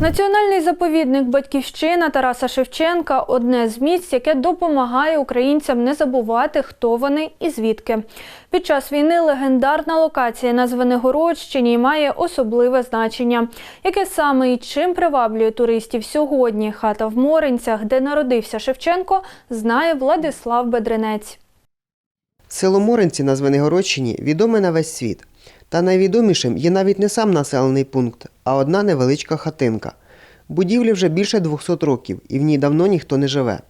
Національний заповідник Батьківщина Тараса Шевченка одне з місць, яке допомагає українцям не забувати, хто вони і звідки. Під час війни легендарна локація на Звенигородщині має особливе значення. Яке саме і чим приваблює туристів сьогодні? Хата в Моринцях, де народився Шевченко, знає Владислав Бедренець. Село Моринці на Звенигородщині відоме на весь світ. Та найвідомішим є навіть не сам населений пункт, а одна невеличка хатинка. Будівлі вже більше 200 років, і в ній давно ніхто не живе.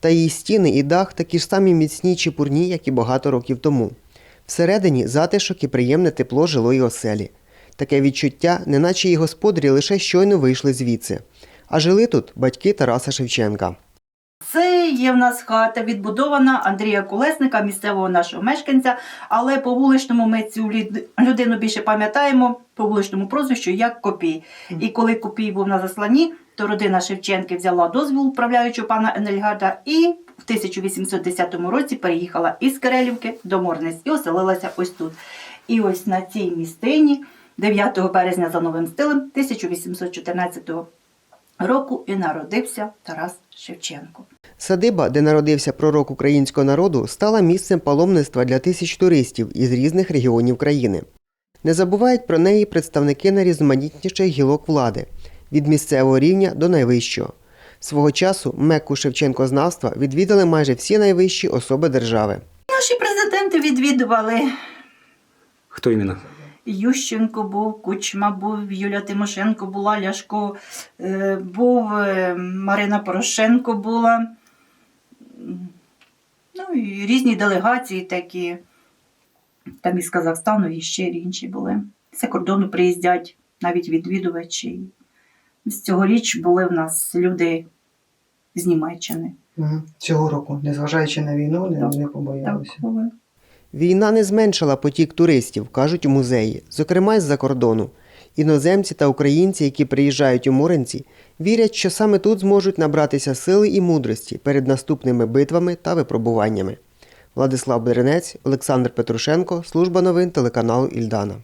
Та її стіни і дах такі ж самі міцні й чепурні, як і багато років тому. Всередині затишок і приємне тепло жилої оселі. Таке відчуття, неначе її господарі лише щойно вийшли звідси. А жили тут батьки Тараса Шевченка. Є в нас хата відбудована Андрія Колесника, місцевого нашого мешканця. Але по вуличному ми цю людину більше пам'ятаємо по вуличному прозвищу як Копій. І коли Копій був на засланні, то родина Шевченки взяла дозвіл управляючого пана Енельгарда і в 1810 році переїхала із Керелівки до Морниць і оселилася ось тут. І ось на цій містині 9 березня за новим стилем 1814 року і народився Тарас Шевченко. Садиба, де народився пророк українського народу, стала місцем паломництва для тисяч туристів із різних регіонів країни. Не забувають про неї представники найрізноманітніших гілок влади від місцевого рівня до найвищого. Свого часу Мекку Шевченкознавства відвідали майже всі найвищі особи держави. Наші президенти відвідували. Хто іменно? Ющенко був, Кучма був, Юля Тимошенко була, Ляшко е, був, е, Марина Порошенко була. Ну і різні делегації такі. Там із Казахстану і ще інші були. З кордону приїздять навіть відвідувачі. З цьогоріч були в нас люди з Німеччини. Цього року, незважаючи на війну, не, Так, не побоялися. були. Війна не зменшила потік туристів, кажуть у музеї, зокрема з-за кордону. Іноземці та українці, які приїжджають у Муринці, вірять, що саме тут зможуть набратися сили і мудрості перед наступними битвами та випробуваннями. Владислав Беренець, Олександр Петрушенко, служба новин телеканалу Ільдана.